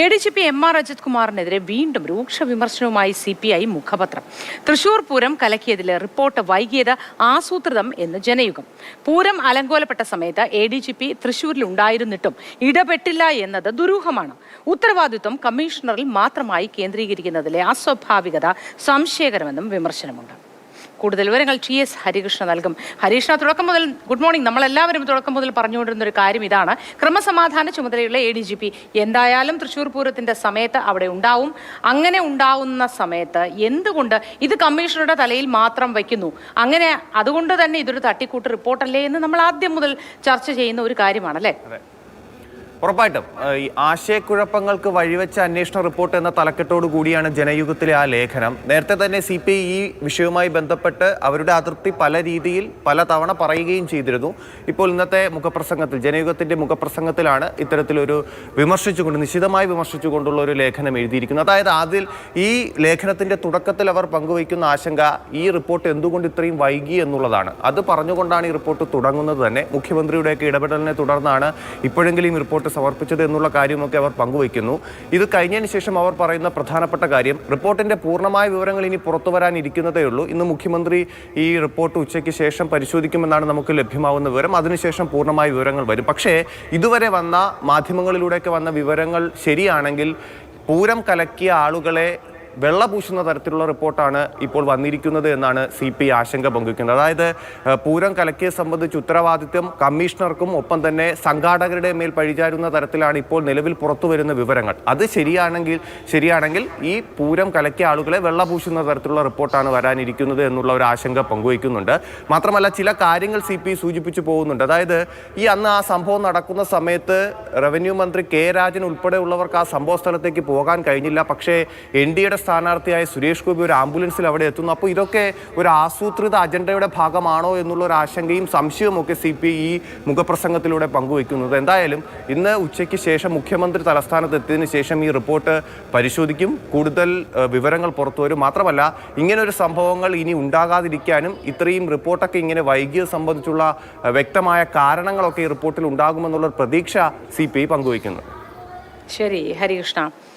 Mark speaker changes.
Speaker 1: A D G P M R Ajith കുമാറിനെതിരെ വീണ്ടും രൂക്ഷ വിമർശനവുമായി സി പി ഐ മുഖപത്രം. തൃശൂർ പൂരം കലക്കിയതിലെ റിപ്പോർട്ട് വൈകിയത് ആസൂത്രിതം എന്ന് ജനയുഗം. പൂരം അലങ്കോലപ്പെട്ട സമയത്ത് എ ഡി ജി പി തൃശൂരിൽ ഉണ്ടായിരുന്നിട്ടും ഇടപെട്ടില്ല എന്നത് ദുരൂഹമാണ്. ഉത്തരവാദിത്വം കമ്മീഷണറിൽ മാത്രമായി കേന്ദ്രീകരിക്കുന്നതിലെ അസ്വാഭാവികത സംശയകരമെന്നും വിമർശനമുണ്ട്. കൂടുതൽ വിവരങ്ങൾ ടി എസ് ഹരികൃഷ്ണ നൽകും. ഹരികൃഷ്ണ തുടക്കം മുതൽ ഗുഡ് മോർണിംഗ് നമ്മളെല്ലാവരും തുടക്കം മുതൽ പറഞ്ഞുകൊണ്ടിരുന്ന ഒരു കാര്യം ഇതാണ്. ക്രമസമാധാന ചുമതലയുള്ള എ ഡി ജി പി എന്തായാലും തൃശ്ശൂർ പൂരത്തിന്റെ സമയത്ത് അവിടെ ഉണ്ടാവും. അങ്ങനെ ഉണ്ടാവുന്ന സമയത്ത് എന്തുകൊണ്ട് ഇത് കമ്മീഷണറുടെ തലയിൽ മാത്രം വയ്ക്കുന്നു? അങ്ങനെ അതുകൊണ്ട് തന്നെ ഇതൊരു തട്ടിക്കൂട്ട് റിപ്പോർട്ടല്ലേ എന്ന് നമ്മൾ ആദ്യം മുതൽ ചർച്ച ചെയ്യുന്ന ഒരു കാര്യമാണല്ലേ?
Speaker 2: ഉറപ്പായിട്ടും ഈ ആശയക്കുഴപ്പങ്ങൾക്ക് വഴിവെച്ച അന്വേഷണ റിപ്പോർട്ട് എന്ന തലക്കെട്ടോടു കൂടിയാണ് ജനയുഗത്തിലെ ആ ലേഖനം. നേരത്തെ തന്നെ സി പി ഈ വിഷയവുമായി ബന്ധപ്പെട്ട് അവരുടെ അതൃപ്തി പല രീതിയിൽ പല തവണ പറയുകയും ചെയ്തിരുന്നു. ഇപ്പോൾ ഇന്നത്തെ മുഖപ്രസംഗത്തിൽ ജനയുഗത്തിന്റെ മുഖപ്രസംഗത്തിലാണ് ഇത്തരത്തിലൊരു വിമർശിച്ചുകൊണ്ട് നിശിതമായി വിമർശിച്ചുകൊണ്ടുള്ള ഒരു ലേഖനം എഴുതിയിരിക്കുന്നത്. അതായത് അതിൽ ഈ ലേഖനത്തിന്റെ തുടക്കത്തിൽ അവർ പങ്കുവയ്ക്കുന്ന ആശങ്ക ഈ റിപ്പോർട്ട് എന്തുകൊണ്ട് ഇത്രയും വൈകി എന്നുള്ളതാണ്. അത് പറഞ്ഞുകൊണ്ടാണ് ഈ റിപ്പോർട്ട് തുടങ്ങുന്നത് തന്നെ. മുഖ്യമന്ത്രിയുടെയൊക്കെ ഇടപെടലിനെ തുടർന്നാണ് ഇപ്പോഴെങ്കിലും ഈ റിപ്പോർട്ട് സമർപ്പിച്ചത് എന്നുള്ള കാര്യമൊക്കെ അവർ പങ്കുവയ്ക്കുന്നു. ഇത് കഴിഞ്ഞതിന് ശേഷം അവർ പറയുന്ന പ്രധാനപ്പെട്ട കാര്യം റിപ്പോർട്ടിന്റെ പൂർണമായ വിവരങ്ങൾ ഇനി പുറത്തു വരാനിരിക്കുന്നതേ ഉള്ളൂ. ഇന്ന് മുഖ്യമന്ത്രി ഈ റിപ്പോർട്ട് ഉച്ചയ്ക്ക് ശേഷം പരിശോധിക്കുമെന്നാണ് നമുക്ക് ലഭ്യമാവുന്ന വിവരം. അതിനുശേഷം പൂർണമായ വിവരങ്ങൾ വരും. പക്ഷേ ഇതുവരെ വന്ന മാധ്യമങ്ങളിലൂടെയൊക്കെ വന്ന വിവരങ്ങൾ ശരിയാണെങ്കിൽ പൂരം കലക്കിയ ആളുകളെ വെള്ള പൂശുന്ന തരത്തിലുള്ള റിപ്പോർട്ടാണ് ഇപ്പോൾ വന്നിരിക്കുന്നത് എന്നാണ് സി പി ആശങ്ക പങ്കുവയ്ക്കുന്നത്. അതായത് പൂരം കലക്കിയെ സംബന്ധിച്ച് ഉത്തരവാദിത്വം കമ്മീഷണർക്കും ഒപ്പം തന്നെ സംഘാടകരുടെ മേൽ പഴിചാരുന്ന തരത്തിലാണ് ഇപ്പോൾ നിലവിൽ പുറത്തു വരുന്ന വിവരങ്ങൾ. അത് ശരിയാണെങ്കിൽ ശരിയാണെങ്കിൽ ഈ പൂരം കലക്കിയ ആളുകളെ വെള്ള പൂശുന്ന തരത്തിലുള്ള റിപ്പോർട്ടാണ് വരാനിരിക്കുന്നത് എന്നുള്ള ഒരു ആശങ്ക പങ്കുവയ്ക്കുന്നുണ്ട്. മാത്രമല്ല ചില കാര്യങ്ങൾ സി പി സൂചിപ്പിച്ചു പോകുന്നുണ്ട്. അതായത് ഈ അന്ന് ആ സംഭവം നടക്കുന്ന സമയത്ത് റവന്യൂ മന്ത്രി കെ രാജൻ ഉൾപ്പെടെയുള്ളവർക്ക് ആ സംഭവ സ്ഥലത്തേക്ക് പോകാൻ കഴിഞ്ഞില്ല. പക്ഷേ എൻ ഡിയുടെ സ്ഥാനാർത്ഥിയായ സുരേഷ് ഗോപി ഒരു ആംബുലൻസിൽ അവിടെ എത്തുന്നു. അപ്പോൾ ഇതൊക്കെ ഒരു ആസൂത്രിത അജണ്ടയുടെ ഭാഗമാണോ എന്നുള്ള ഒരു ആശങ്കയും സംശയവും ഒക്കെ സി പി ഈ മുഖപ്രസംഗത്തിലൂടെ പങ്കുവയ്ക്കുന്നത്. എന്തായാലും ഇന്ന് ഉച്ചയ്ക്ക് ശേഷം മുഖ്യമന്ത്രി തലസ്ഥാനത്ത് എത്തിയതിനു ശേഷം ഈ റിപ്പോർട്ട് പരിശോധിക്കും. കൂടുതൽ വിവരങ്ങൾ പുറത്തു വരും. മാത്രമല്ല ഇങ്ങനൊരു സംഭവങ്ങൾ ഇനി ഉണ്ടാകാതിരിക്കാനും ഇത്രയും റിപ്പോർട്ടൊക്കെ ഇങ്ങനെ വൈകിയത് സംബന്ധിച്ചുള്ള വ്യക്തമായ കാരണങ്ങളൊക്കെ ഈ റിപ്പോർട്ടിൽ ഉണ്ടാകുമെന്നുള്ള പ്രതീക്ഷ സി പി ഐ പങ്കുവയ്ക്കുന്നു.
Speaker 1: ശരി ഹരികൃഷ്ണ.